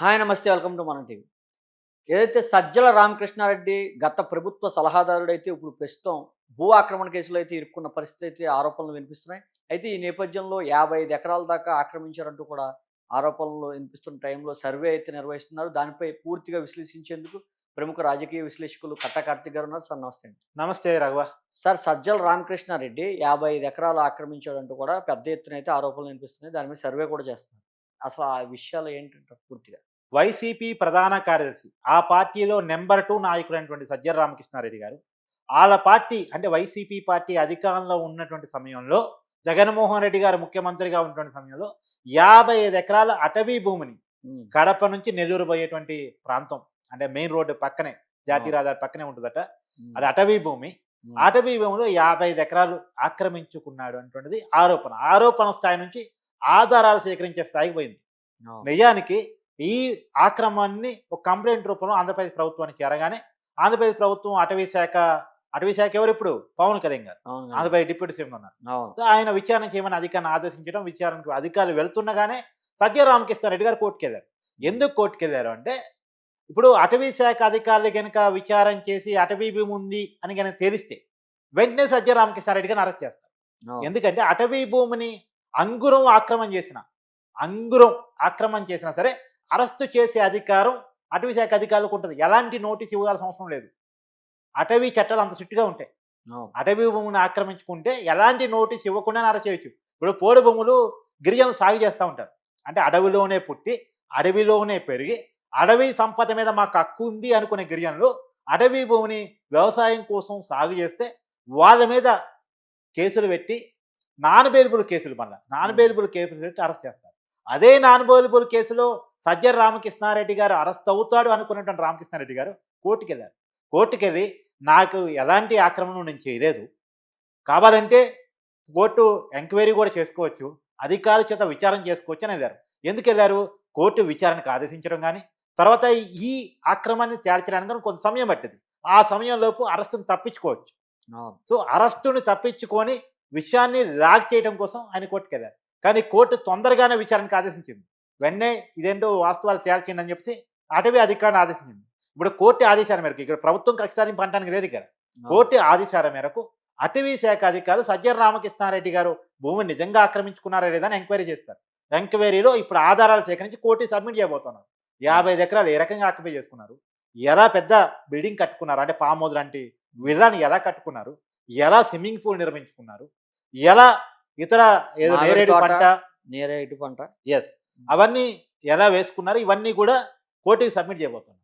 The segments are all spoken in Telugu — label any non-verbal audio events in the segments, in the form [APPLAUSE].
హాయ్ నమస్తే వెల్కమ్ టు మన టీవీ. ఏదైతే సజ్జల రామకృష్ణారెడ్డి గత ప్రభుత్వ సలహాదారుడైతే ఇప్పుడు ప్రస్తుతం భూ ఆక్రమణ కేసులో అయితే ఇరుక్కున్న పరిస్థితి అయితే ఆరోపణలు వినిపిస్తున్నాయి. అయితే ఈ నేపథ్యంలో యాభై ఐదు ఎకరాల దాకా ఆక్రమించారంటూ కూడా ఆరోపణలు వినిపిస్తున్న టైంలో సర్వే అయితే నిర్వహిస్తున్నారు. దానిపై పూర్తిగా విశ్లేషించేందుకు ప్రముఖ రాజకీయ విశ్లేషకులు కట్ట కార్తిక్ గారు ఉన్నారు. సార్ నమస్తే అండి. నమస్తే రఘువ. సార్ సజ్జల రామకృష్ణారెడ్డి యాభై ఐదు ఎకరాలు ఆక్రమించాడంటూ కూడా పెద్ద ఎత్తున అయితే ఆరోపణలు వినిపిస్తున్నాయి. దాని మీద సర్వే కూడా చేస్తున్నారు. అసలు ఆ విషయాలు ఏంటంటారు పూర్తిగా? వైసీపీ ప్రధాన కార్యదర్శి ఆ పార్టీలో నెంబర్ టూ నాయకుడు అయినటువంటి సజ్జల రామకృష్ణారెడ్డి గారు వాళ్ళ పార్టీ అంటే వైసీపీ పార్టీ అధికారంలో ఉన్నటువంటి సమయంలో జగన్మోహన్ రెడ్డి గారు ముఖ్యమంత్రిగా ఉన్నటువంటి సమయంలో యాభై ఐదు ఎకరాల అటవీ భూమిని కడప నుంచి నెల్లూరు పోయేటువంటి ప్రాంతం అంటే మెయిన్ రోడ్డు పక్కనే జాతీయ రహదారి పక్కనే ఉంటుందట. అది అటవీ భూమి. అటవీ భూమిలో యాభై ఐదు ఎకరాలు ఆక్రమించుకున్నాడు అనేటువంటిది ఆరోపణ. ఆరోపణ స్థాయి నుంచి ఆధారాలు సేకరించే స్థాయికి పోయింది. నిజానికి ఈ ఆక్రమణని ఒక కంప్లైంట్ రూపంలో ఆంధ్రప్రదేశ్ ప్రభుత్వానికి చేరగానే ఆంధ్రప్రదేశ్ ప్రభుత్వం అటవీ శాఖ అటవీ శాఖ ఎవరు ఇప్పుడు? పవన్ కళ్యాణ్ గారు. ఆంధ్రప్రదేశ్ డిప్యూటీ సీఎం ఉన్నారు. సో ఆయన విచారణ చేయమని అధికారిని ఆదేశించడం విచారణకు అధికారులు వెళ్తుండగానే సత్య రామకృష్ణారెడ్డి గారు కోర్టుకు వెళ్ళారు. ఎందుకు కోర్టుకు వెళ్ళారు అంటే ఇప్పుడు అటవీ శాఖ అధికారులు కనుక విచారణ చేసి అటవీ భూమి ఉంది అని కనుక తెలిస్తే వెంటనే సత్య రామకృష్ణారెడ్డి గారిని అరెస్ట్ చేస్తారు. ఎందుకంటే అటవీ భూమిని అంగురం ఆక్రమణ చేసిన అంగురం ఆక్రమణ చేసినా సరే అరెస్టు చేసే అధికారం అటవీ శాఖ అధికారులకు ఉంటుంది. ఎలాంటి నోటీస్ ఇవ్వాల్సిన అవసరం లేదు. అటవీ చట్టాలు అంత స్ట్రిక్ట్గా ఉంటాయి. అటవీ భూమిని ఆక్రమించుకుంటే ఎలాంటి నోటీస్ ఇవ్వకుండా అరెస్ట్ చేయొచ్చు. ఇప్పుడు పోడు భూములు గిరిజనులు సాగు చేస్తూ ఉంటారు. అంటే అడవిలోనే పుట్టి అడవిలోనే పెరిగి అడవి సంపద మీద మాకు హక్కు ఉంది అనుకునే గిరిజనులు అటవీ భూమిని వ్యవసాయం కోసం సాగు చేస్తే వాళ్ళ మీద కేసులు పెట్టి నాన్ బెయిలబుల్ కేసులు మళ్ళీ నాన్ బెయిలబుల్ కేసులు పెట్టి అరెస్ట్ చేస్తారు. అదే నాన్ బెయిలబుల్ కేసులో సజ్జల రామకృష్ణారెడ్డి గారు అరెస్ట్ అవుతాడు అనుకున్నటువంటి రామకృష్ణారెడ్డి గారు కోర్టుకు వెళ్ళారు కోర్టుకు వెళ్ళి నాకు ఎలాంటి ఆక్రమణ నేను చేయలేదు. కావాలంటే కోర్టు ఎంక్వైరీ కూడా చేసుకోవచ్చు. అధికారుల చేత విచారణ చేసుకోవచ్చు అని వెళ్ళారు. ఎందుకు వెళ్ళారు? కోర్టు విచారణకు ఆదేశించడం కానీ తర్వాత ఈ ఆక్రమణని తేల్చడానికి కొంత సమయం పట్టింది. ఆ సమయంలోపు అరెస్టును తప్పించుకోవచ్చు. సో అరెస్టుని తప్పించుకొని విషయాన్ని లాగ్ చేయడం కోసం ఆయన కోర్టుకు వెళ్ళారు కానీ కోర్టు తొందరగానే విచారణకు ఆదేశించింది. వెంటనే ఇదేంటో వాస్తవాలు తేల్చండి అని చెప్పి అటవీ అధికారిని ఆదేశించింది. ఇప్పుడు కోర్టు ఆదేశాల మేరకు ఇక్కడ ప్రభుత్వం కక్షాదింపు అనడానికి లేదు ఇక్కడ. కోర్టు ఆదేశాల మేరకు అటవీ శాఖ అధికారులు సజ్జల రామకృష్ణారెడ్డి గారు భూమిని నిజంగా ఆక్రమించుకున్నారా లేదా అని ఎంక్వైరీ చేస్తారు. ఎంక్వైరీలో ఇప్పుడు ఆధారాలు సేకరించి కోర్టు సబ్మిట్ చేయబోతున్నారు. యాభై ఐదు ఎకరాలు ఏ రకంగా ఆక్యుపై చేసుకున్నారు? ఎలా పెద్ద బిల్డింగ్ కట్టుకున్నారు? అంటే పామ్ హౌస్ లాంటి విల్లాని ఎలా కట్టుకున్నారు? ఎలా స్విమ్మింగ్ పూల్ నిర్మించుకున్నారు? ఎలా ఇతర ఏదో నేరేడు. పంట? నేరే ఇటు పంట? ఎస్ అవన్నీ ఎలా వేసుకున్నారు ఇవన్నీ కూడా కోర్టుకి సబ్మిట్ చేయబోతున్నారు.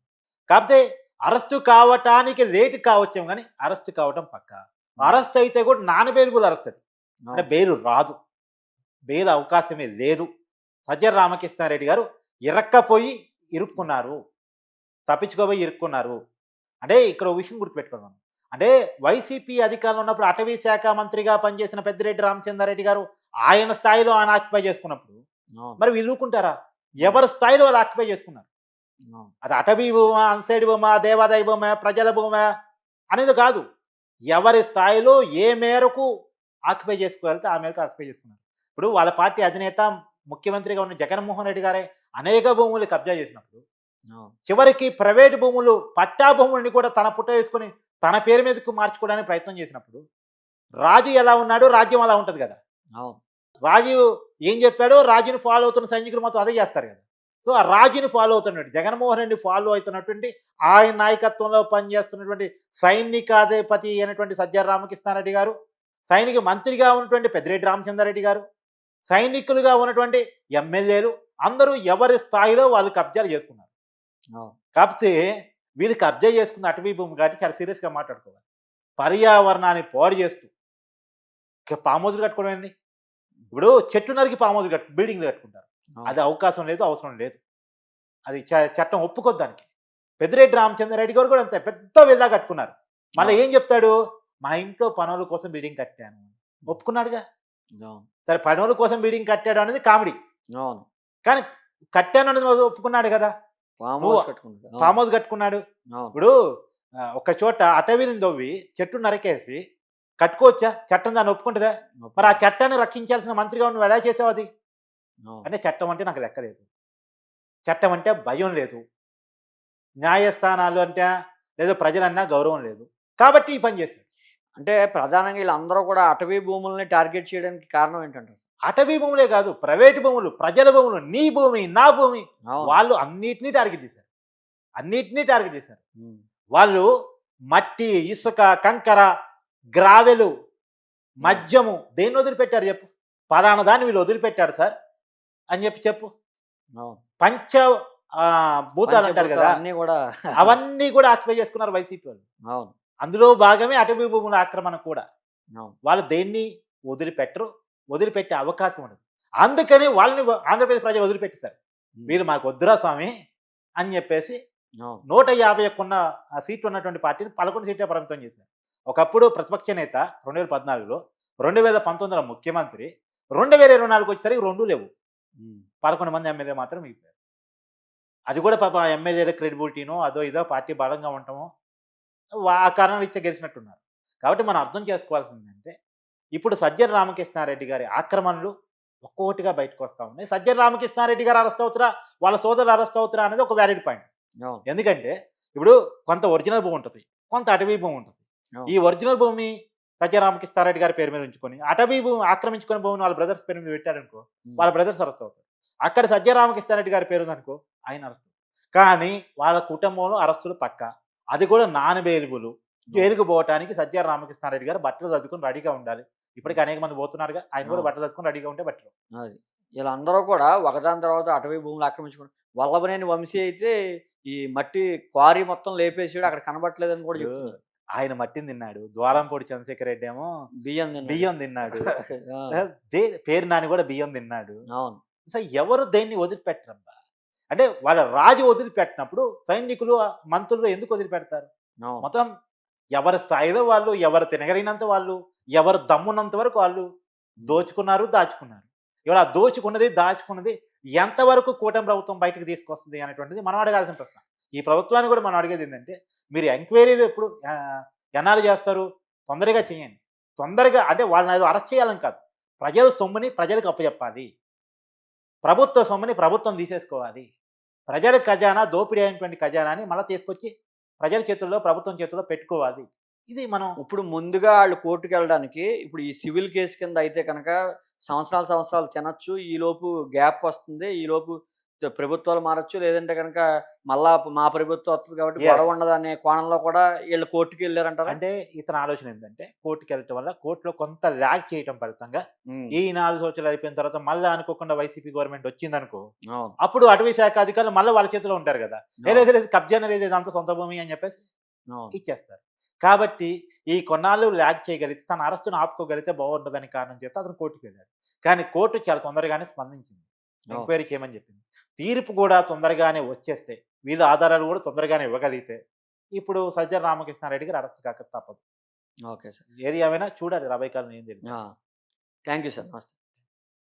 కాకపోతే అరెస్టు కావటానికి లేట్ కావచ్చేమో కానీ అరెస్ట్ కావటం పక్క. అరెస్ట్ అయితే కూడా నాన్ బెయిలబుల్ అరెస్ట్ అది. అంటే బెయిల్ రాదు. బెయిల్ అవకాశమే లేదు. సజ్జల రామకృష్ణారెడ్డి గారు ఇరక్కపోయి ఇరుక్కున్నారు. తప్పించుకోపోయి ఇరుక్కున్నారు. అంటే ఇక్కడ ఒక విషయం గుర్తుపెట్టుకున్నాను అంటే వైసీపీ అధికారంలో ఉన్నప్పుడు అటవీ శాఖ మంత్రిగా పనిచేసిన పెద్దిరెడ్డి రామచంద్రారెడ్డి గారు ఆయన స్థాయిలో ఆయన ఆక్యుపై చేసుకున్నప్పుడు మరి వీళ్ళు ఊరుకుంటారా ఎవరి స్థాయిలో వాళ్ళు ఆక్యుపై చేసుకున్నారు. అది అటవీ భూమా అన్సైడ్ భూమా దేవాదాయ భూమా ప్రజల భూమా అనేది కాదు. ఎవరి స్థాయిలో ఏ మేరకు ఆక్యుపై చేసుకోగలిగితే ఆ మేరకు ఆక్యుపై చేసుకున్నారు. ఇప్పుడు వాళ్ళ పార్టీ అధినేత ముఖ్యమంత్రిగా ఉన్న జగన్మోహన్ రెడ్డి గారే అనేక భూములు కబ్జా చేసినప్పుడు. చివరికి ప్రైవేటు భూములు పట్టా భూముల్ని కూడా తన పుట్ట వేసుకొని తన పేరు మీదకు మార్చుకోవడానికి ప్రయత్నం చేసినప్పుడు రాజు ఎలా ఉన్నాడో రాజ్యం అలా ఉంటుంది కదా! అవును రాజు ఏం చెప్పాడో రాజుని ఫాలో అవుతున్న సైనికులు మొత్తం అదే చేస్తారు కదా. సో ఆ రాజుని ఫాలో అవుతున్నట్టు జగన్మోహన్ రెడ్డి ఫాలో అవుతున్నటువంటి ఆయన నాయకత్వంలో పనిచేస్తున్నటువంటి సైనికాధిపతి అయినటువంటి సజ్జల రామకృష్ణారెడ్డి గారు సైనిక మంత్రిగా ఉన్నటువంటి పెద్దిరెడ్డి రామచంద్రారెడ్డి గారు సైనికులుగా ఉన్నటువంటి ఎమ్మెల్యేలు అందరూ ఎవరి స్థాయిలో వాళ్ళు కబ్జాలు చేసుకున్నారు. కాకపోతే వీళ్ళు కబ్జా చేసుకున్న అటవీ భూమి కాబట్టి చాలా సీరియస్గా మాట్లాడుకోవాలి. పర్యావరణాన్ని పాడు చేస్తూ ఇక పామ్ హౌస్లు కట్టుకోవడం ఏంటి ఇప్పుడు చెట్టు నరికి పామ్ హౌస్ కట్టు బిల్డింగ్లు కట్టుకుంటారు. అది అవకాశం లేదు అవసరం లేదు. అది చట్టం ఒప్పుకోద్దు దానికి. పెద్దిరెడ్డి రామచంద్రారెడ్డి గారు కూడా అంతే పెద్ద విల్లా కట్టుకున్నారు. మళ్ళీ ఏం చెప్తాడు? మా ఇంట్లో పనుల కోసం బిల్డింగ్ కట్టాను. ఒప్పుకున్నాడుగా. సరే పనుల కోసం బిల్డింగ్ కట్టాడు అనేది కామెడీ. కానీ కట్టాను అనేది ఒప్పుకున్నాడు కదా. ఫామ్ హౌస్ హౌస్ కట్టుకున్నాడు. ఇప్పుడు ఒక చోట అటవీని దొవ్వి చెట్టు నరికేసి కట్టుకోవచ్చా? చట్టం దాన్ని ఒప్పుకుంటుందా? మరి ఆ చట్టాన్ని రక్షించాల్సిన మంత్రిగా నువ్వు ఎలా చేసావు అది. అంటే చట్టం అంటే నాకు లెక్కలేదు చట్టం అంటే భయం లేదు. న్యాయస్థానాలు అంటే లేదా ప్రజలన్నా గౌరవం లేదు. కాబట్టి ఈ పని చేశారు. అంటే ప్రధానంగా వీళ్ళందరూ కూడా అటవీ భూముల్ని టార్గెట్ చేయడానికి కారణం ఏంటంటారు? అటవీ భూములే కాదు ప్రైవేట్ భూములు ప్రజల భూములు నీ భూమి నా భూమి. వాళ్ళు అన్నిటినీ టార్గెట్ చేశారు. అన్నిటినీ టార్గెట్ చేశారు. వాళ్ళు మట్టి ఇసుక కంకర గ్రావెలు మద్యము దేన్ని వదిలిపెట్టారు చెప్పు? పలానా దాన్ని వీళ్ళు వదిలిపెట్టారు సార్ అని చెప్పి చెప్పు. పంచ భూతాలు అంటారు కదా అన్నీ కూడా [LAUGHS] అవన్నీ కూడా ఆక్యుపై చేసుకున్నారు వైసీపీ వాళ్ళు. అవును. అందులో భాగమే అటవీ భూముల ఆక్రమణ కూడా. వాళ్ళు దేన్ని వదిలిపెట్టరు? వదిలిపెట్టే అవకాశం ఉండదు. అందుకని వాళ్ళని ఆంధ్రప్రదేశ్ ప్రజలు వదిలిపెట్టేశారు ఉమ్. వీళ్ళు మాకు వద్దురా స్వామి అని చెప్పేసి నూట యాభై ఒక్కున్న ఆ సీట్లు ఉన్నటువంటి పార్టీని పదకొండు సీట్లే పరిమితం చేశారు. ఒకప్పుడు ప్రతిపక్ష నేత రెండు వేల పద్నాలుగులో రెండు వేల పంతొమ్మిదిలో ముఖ్యమంత్రి రెండు వేల ఇరవై నాలుగు వచ్చేసరికి రెండు లేవు. పదకొండు మంది ఎమ్మెల్యే మాత్రం మిగిలిపోయారు అది కూడా పాప ఎమ్మెల్యేల క్రెడిబిలిటీనో అదో ఇదో పార్టీ బలంగా ఉండటమో ఆ కారణాలు ఇచ్చే గెలిచినట్టున్నారు. కాబట్టి మనం అర్థం చేసుకోవాల్సింది అంటే ఇప్పుడు సజ్జల రామకృష్ణారెడ్డి గారి ఆక్రమణలు ఒక్కొక్కటిగా బయటకు వస్తూ ఉన్నాయి. సజ్జల రామకృష్ణారెడ్డి గారు అరెస్ట్ అవుతారా వాళ్ళ సోదరులు అరెస్ట్ అవుతారా అనేది ఒక వ్యాలిడ్ పాయింట్. ఎందుకంటే ఇప్పుడు కొంత ఒరిజినల్ భూమి ఉంటుంది కొంత అటవీ భూమి ఉంటుంది. ఈ ఒరిజినల్ భూమి సత్య రామకృష్ణారెడ్డి గారి పేరు మీద ఉంచుకొని అటవీ భూమి ఆక్రమించుకున్న భూమిని వాళ్ళ బ్రదర్స్ పేరు మీద పెట్టారనుకో. వాళ్ళ బ్రదర్స్ అరెస్ట్ అవుతారు. అక్కడ సత్య రామకృష్ణారెడ్డి గారి పేరు ఉందనుకో ఆయన అరెస్ట్ కానీ వాళ్ళ కుటుంబంలో అరెస్టులు పక్క. అది కూడా నాన్ బెయిలబుల్ జైలుకు పోవటానికి సత్య రామకృష్ణారెడ్డి గారు బట్టలు చదువుకుని రెడీగా ఉండాలి. ఇప్పటికి అనేక మంది పోతున్నారుగా ఆయన కూడా. బట్టలు చదువుకుని రెడీగా ఉంటే బట్టలు అది. వీళ్ళందరూ కూడా ఒకదాని తర్వాత అటవీ భూములు ఆక్రమించుకుని వల్లభనేని వంశీ అయితే ఈ మట్టి క్వారీ మొత్తం లేపేసాడు అక్కడ కనబట్టలేదని కూడా చెప్తున్నారు. ఆయన మట్టిని తిన్నాడు. ద్వారంపూడి చంద్రశేఖర్ రెడ్డి ఏమో బియ్యం. బియ్యం తిన్నాడు. [LAUGHS] పేరు నాని కూడా బియ్యం తిన్నాడు. అవును. ఎవరు దేన్ని వదిలిపెట్టరబ్బా అంటే వాళ్ళ రాజు వదిలిపెట్టినప్పుడు సైనికులు మంత్రులు ఎందుకు వదిలిపెడతారు? మొత్తం ఎవరి స్థాయిలో వాళ్ళు ఎవరు తినగలిగినంత వాళ్ళు ఎవరు దమ్మున్నంత వరకు వాళ్ళు దోచుకున్నారు దాచుకున్నారు. ఇవాళ ఆ దోచుకున్నది దాచుకున్నది ఎంతవరకు కూటమి ప్రభుత్వం బయటకు తీసుకొస్తుంది అనేటువంటిది మనం అడగాల్సిన ప్రశ్న. ఈ ప్రభుత్వాన్ని కూడా మనం అడిగేది ఏంటంటే మీరు ఎంక్వైరీలు ఎప్పుడు ఆ, ఎన్నాళ్ళు చేస్తారు? తొందరగా చేయండి. తొందరగా అంటే వాళ్ళని ఏదో అరెస్ట్ చేయాలని కాదు. ప్రజల సొమ్ముని ప్రజలకు అప్పచెప్పాలి ప్రభుత్వ సొమ్ముని ప్రభుత్వం తీసేసుకోవాలి. ప్రజల ఖజానా దోపిడీ అయినటువంటి ఖజానాని మళ్ళీ తీసుకొచ్చి ప్రజల చేతుల్లో ప్రభుత్వం చేతుల్లో పెట్టుకోవాలి. ఇది మనం ఇప్పుడు ముందుగా వాళ్ళు కోర్టుకు వెళ్ళడానికి ఇప్పుడు ఈ సివిల్ కేసు కింద అయితే కనుక సంవత్సరాలు సంవత్సరాలు తినచ్చు. ఈ లోపు గ్యాప్ వస్తుంది. ఈ లోపు ప్రభుత్వాలు మారచ్చు. లేదంటే కనుక మళ్ళా మా ప్రభుత్వం వస్తుంది కాబట్టి. గొడవ ఉండదు అనే కోణంలో కూడా వీళ్ళు కోర్టుకి వెళ్ళారంటారా? అంటే ఇతని ఆలోచన ఏంటంటే కోర్టుకి వెళ్ళటం వల్ల కోర్టులో కొంత ల్యాగ్ చేయటం ఫలితంగా ఈ నాలుగు సంవత్సరాలు అయిపోయిన తర్వాత మళ్ళీ అనుకోకుండా వైసీపీ గవర్నమెంట్ వచ్చిందనుకో అవును. అప్పుడు అటవీ శాఖ అధికారులు మళ్ళీ వాళ్ళ చేతిలో ఉంటారు కదా. "ఏ లేదు లేదు కబ్జా లేదు ఇదంతా సొంత భూమి అని చెప్పేసి ఇచ్చేస్తారు. కాబట్టి ఈ కొన్నాళ్ళు ల్యాగ్ చేయగలిగితే తన అరెస్టును ఆపుకోగలిగితే బాగుంటుందని కారణం చేత అతను కోర్టుకు వెళ్ళాడు. కానీ కోర్టు చాలా తొందరగానే స్పందించింది. అవును. ఎంక్వైరీ చేయమని చెప్పింది? తీర్పు కూడా తొందరగానే వచ్చేస్తే వీళ్ళ ఆధారాలు కూడా తొందరగానే ఇవ్వగలిగితే ఇప్పుడు సజ్జల రామకృష్ణారెడ్డి గారు అరెస్ట్ కాక తప్పదు. Okay sir. ఏది ఏమైనా చూడాలి రాబోయే కాలం ఏం తెలియదు థ్యాంక్ యూ సార్. నమస్తే.